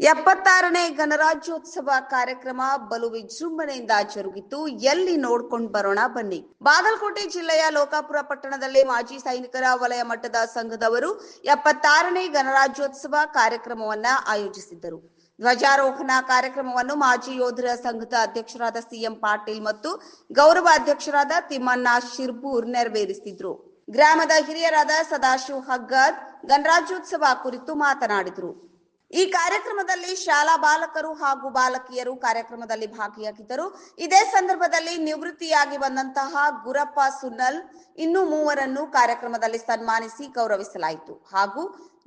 ಎಪ್ಪತ್ತಾರನೇ ಗಣರಾಜ್ಯೋತ್ಸವ ಕಾರ್ಯಕ್ರಮ ಬಲು ವಿಜೃಂಭಣೆಯಿಂದ ಜರುಗಿತು. ಎಲ್ಲಿ ನೋಡ್ಕೊಂಡು ಬರೋಣ ಬನ್ನಿ. ಬಾಗಲಕೋಟೆ ಜಿಲ್ಲೆಯ ಲೋಕಾಪುರ ಪಟ್ಟಣದಲ್ಲಿ ಮಾಜಿ ಸೈನಿಕರ ವಲಯ ಮಟ್ಟದ ಸಂಘದವರು ಎಪ್ಪತ್ತಾರನೇ ಗಣರಾಜ್ಯೋತ್ಸವ ಕಾರ್ಯಕ್ರಮವನ್ನ ಆಯೋಜಿಸಿದ್ದರು. ಧ್ವಜಾರೋಹಣ ಕಾರ್ಯಕ್ರಮವನ್ನು ಮಾಜಿ ಯೋಧರ ಸಂಘದ ಅಧ್ಯಕ್ಷರಾದ ಸಿಎಂ ಪಾಟೀಲ್ ಮತ್ತು ಗೌರವ ಅಧ್ಯಕ್ಷರಾದ ತಿಮ್ಮಣ್ಣ ಶಿರ್ಬೂರ್ ನೆರವೇರಿಸಿದ್ರು. ಗ್ರಾಮದ ಹಿರಿಯರಾದ ಸದಾಶಿವ್ ಹಗ್ಗದ್ ಗಣರಾಜ್ಯೋತ್ಸವ ಕುರಿತು ಮಾತನಾಡಿದರು. ಈ ಕಾರ್ಯಕ್ರಮದಲ್ಲಿ ಶಾಲಾ ಬಾಲಕರು ಹಾಗೂ ಬಾಲಕಿಯರು ಕಾರ್ಯಕ್ರಮದಲ್ಲಿ ಭಾಗಿಯಾಗಿದ್ದರು. ಇದೇ ಸಂದರ್ಭದಲ್ಲಿ ನಿವೃತ್ತಿಯಾಗಿ ಬಂದಂತಹ ಗುರಪ್ಪ ಸುನಲ್ ಇನ್ನು ಮೂವರನ್ನು ಕಾರ್ಯಕ್ರಮದಲ್ಲಿ ಸನ್ಮಾನಿಸಿ ಗೌರವಿಸಲಾಯಿತು. ಹಾಗೂ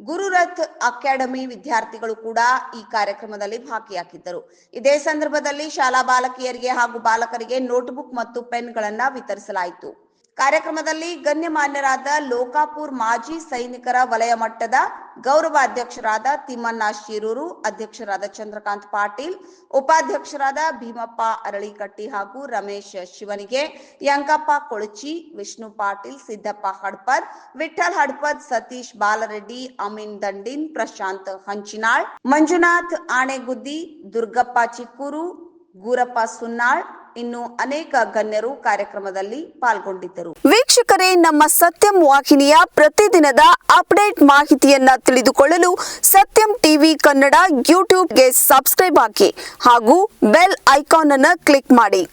ಗುರುರಥ್ ಅಕಾಡೆಮಿ ವಿದ್ಯಾರ್ಥಿಗಳು ಕೂಡ ಈ ಕಾರ್ಯಕ್ರಮದಲ್ಲಿ ಭಾಗಿಯಾಗಿದ್ದರು. ಇದೇ ಸಂದರ್ಭದಲ್ಲಿ ಶಾಲಾ ಬಾಲಕಿಯರಿಗೆ ಹಾಗೂ ಬಾಲಕರಿಗೆ ನೋಟ್ಬುಕ್ ಮತ್ತು ಪೆನ್ಗಳನ್ನ ವಿತರಿಸಲಾಯಿತು. ಕಾರ್ಯಕ್ರಮದಲ್ಲಿ ಗಣ್ಯಮಾನ್ಯರಾದ ಲೋಕಾಪುರ್ ಮಾಜಿ ಸೈನಿಕರ ವಲಯ ಮಟ್ಟದ ಗೌರವ ತಿಮ್ಮಣ್ಣ ಶಿರೂರು, ಅಧ್ಯಕ್ಷರಾದ ಚಂದ್ರಕಾಂತ್ ಪಾಟೀಲ್, ಉಪಾಧ್ಯಕ್ಷರಾದ ಭೀಮಪ್ಪ ಅರಳಿಕಟ್ಟಿ ಹಾಗೂ ರಮೇಶ್ ಶಿವನಿಗೆ ಯಂಕಪ್ಪ ಕೊಳಚಿ, ವಿಷ್ಣು ಪಾಟೀಲ್, ಸಿದ್ದಪ್ಪ ಹಡ್ಪದ್ ವಿಠಲ್ ಹಡ್ಪದ್, ಸತೀಶ್ ಬಾಲರೆಡ್ಡಿ, ಅಮೀನ್ ದಂಡಿನ್, ಪ್ರಶಾಂತ್ ಹಂಚಿನಾಳ್, ಮಂಜುನಾಥ್ ಆಣೆಗುದ್ದಿ, ದುರ್ಗಪ್ಪ ಚಿಕ್ಕೂರು, ಗೂರಪ್ಪ ಸುನ್ನಾಳ್ ಇನ್ನು ಅನೇಕ ಗಣ್ಯರು ಕಾರ್ಯಕ್ರಮದಲ್ಲಿ ಪಾಲ್ಗೊಂಡಿದ್ದರು. ವೀಕ್ಷಕರೇ, ನಮ್ಮ ಸತ್ಯಂ ವಾಹಿನಿಯ ಪ್ರತಿದಿನದ ಅಪ್ಡೇಟ್ ಮಾಹಿತಿಯನ್ನ ತಿಳಿದುಕೊಳ್ಳಲು ಸತ್ಯಂ ಟಿವಿ ಕನ್ನಡ ಯೂಟ್ಯೂಬ್ಗೆ ಸಬ್ಸ್ಕ್ರೈಬ್ ಹಾಕಿ ಹಾಗೂ ಬೆಲ್ ಐಕಾನ್ ಅನ್ನು ಕ್ಲಿಕ್ ಮಾಡಿ.